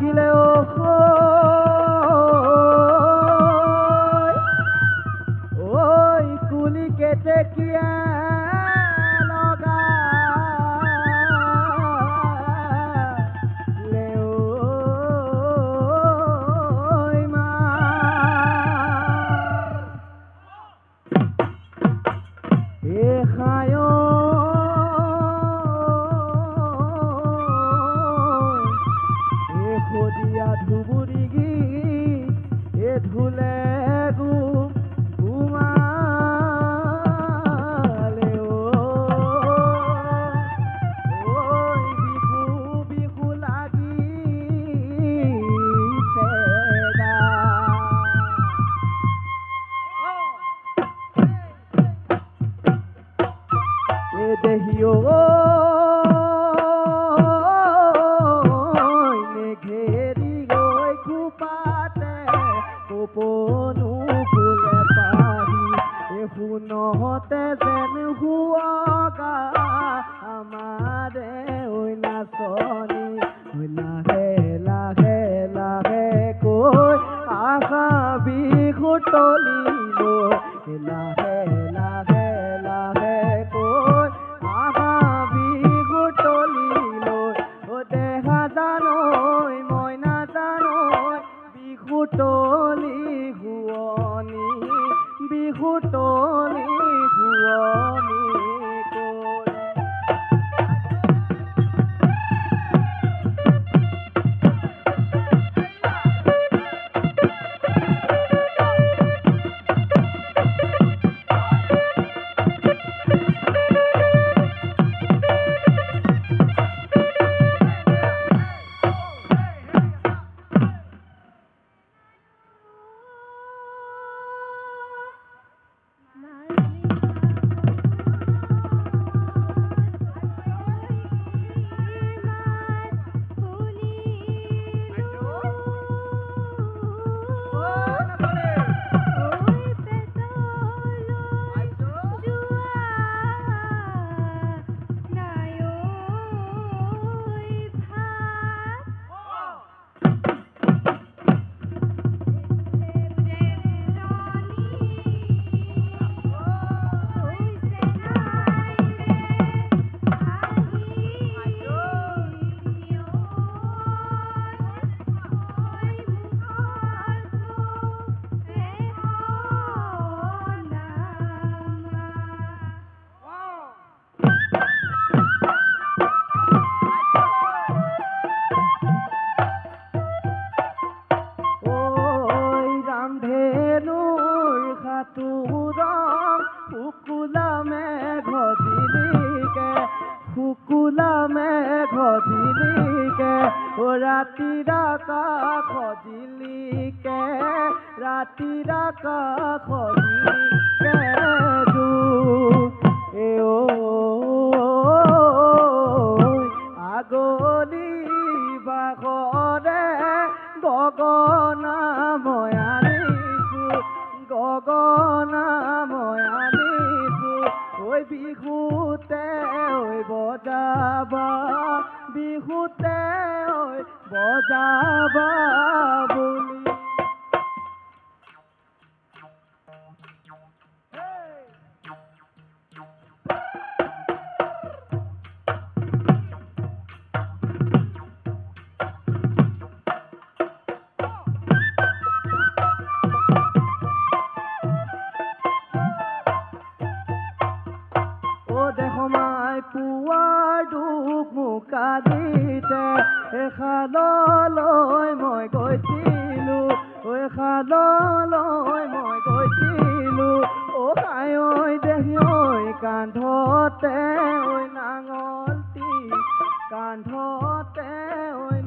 you kile ভুলে হতে রাতিরা কা করি এও Hey! te ôi na ngon ti càng tho te ôi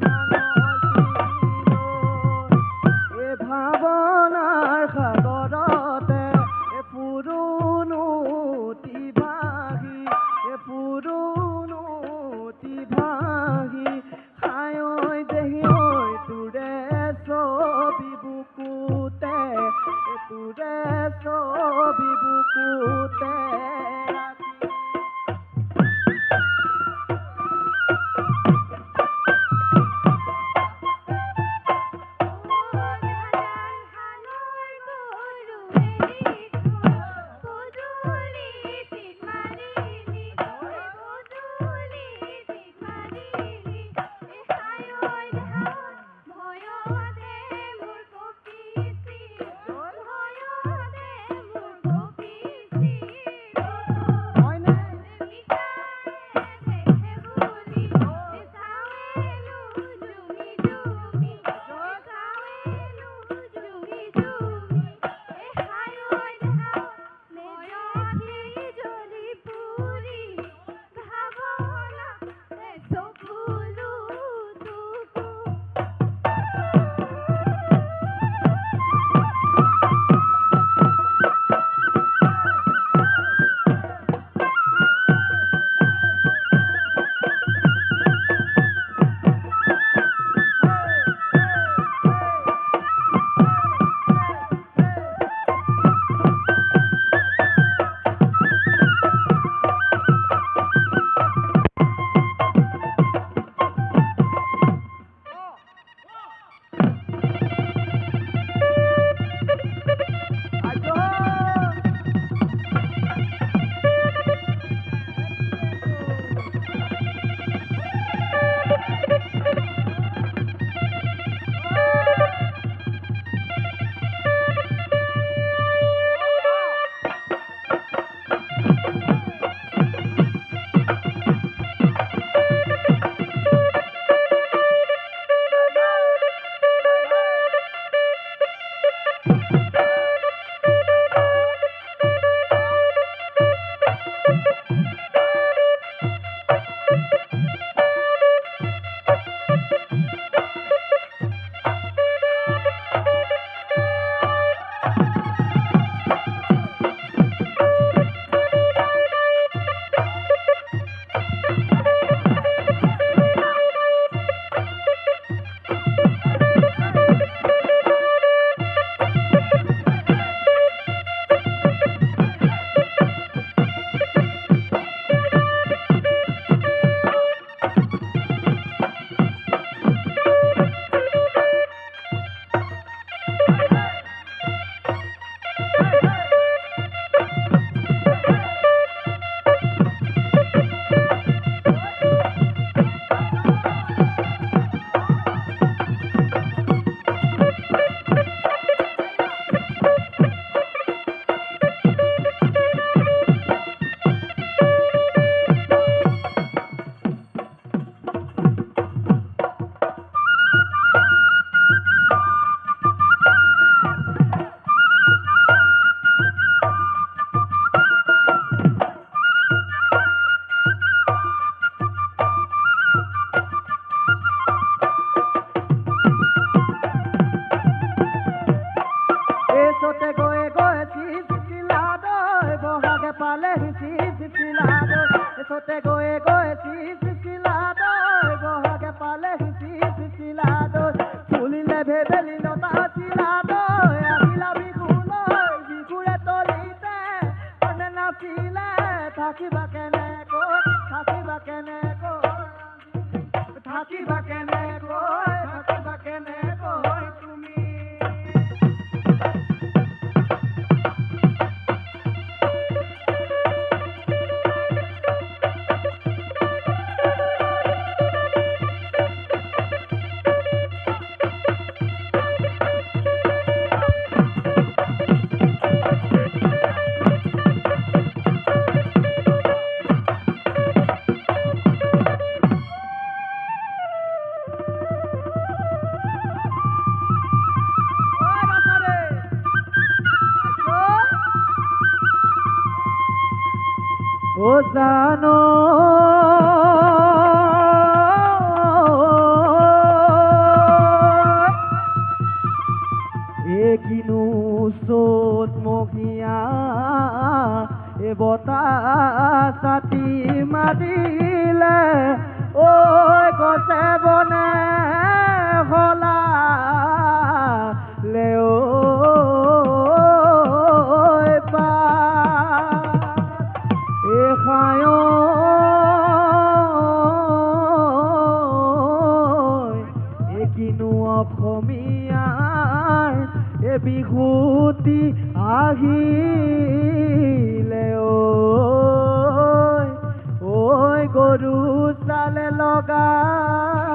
গোতে গোয়ে গোয়ে সিসিলা দয় বহাগে পালে সিসিলা গোয়ে গোয়ে বহাগে পালে ফুলিলে ভেবেলি আহিলা বিগুড়ে তলিতে। মনে নাচিলে থাকিবা কেনে থাকিবা কেনে থাকিবা কেনে ও জানো এ কিনো চোত মহিয়া এ বতাহ মাতিলে ঐ গছে বনে অসমীয়াৰ এ বিহুতি আহিলে ঐ গৰু চালে লগালে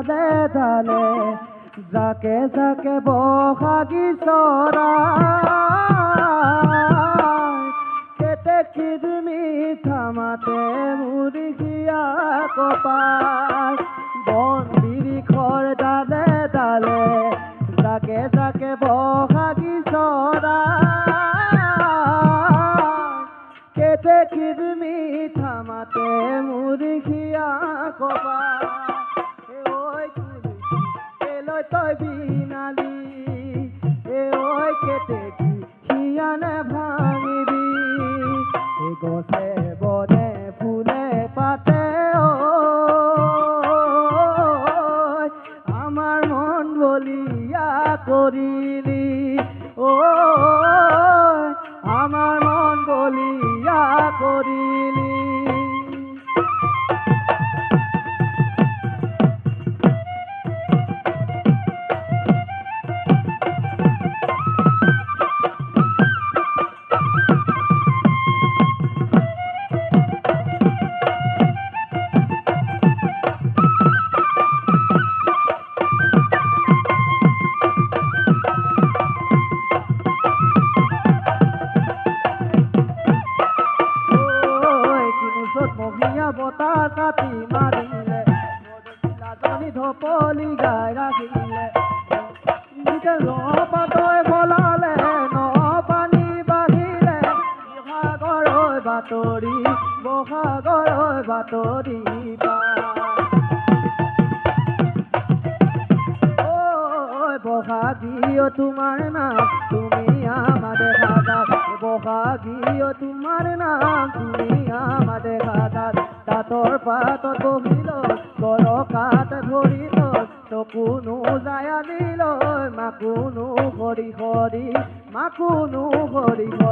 তালে তালে যাকে যাকে বহাগী চৰা কেতে কিদমি থামাতে মুৰ্গীয়া কপাল বন্দিৰি খৰ ডালে ডালে জাকে যাকে বহাগী চৰা কেতে কিদমি থামাতে মুৰ্গীয়া কপাল বাতৰি বহাগৰৰ বাতৰি বহাগীয় তোমাৰ নাম, তুমি আমাৰ দেখাদাৰ বহাগীয় তোমাৰ নাম, তুমি আমাৰ দেখাদাৰ তাঁতৰ পাতত বহিলত গৰকাত ধৰি লৈ চকুনো যায় দিলৈ মাকুনো হৰি হৰি মাকুনো হৰি হৰি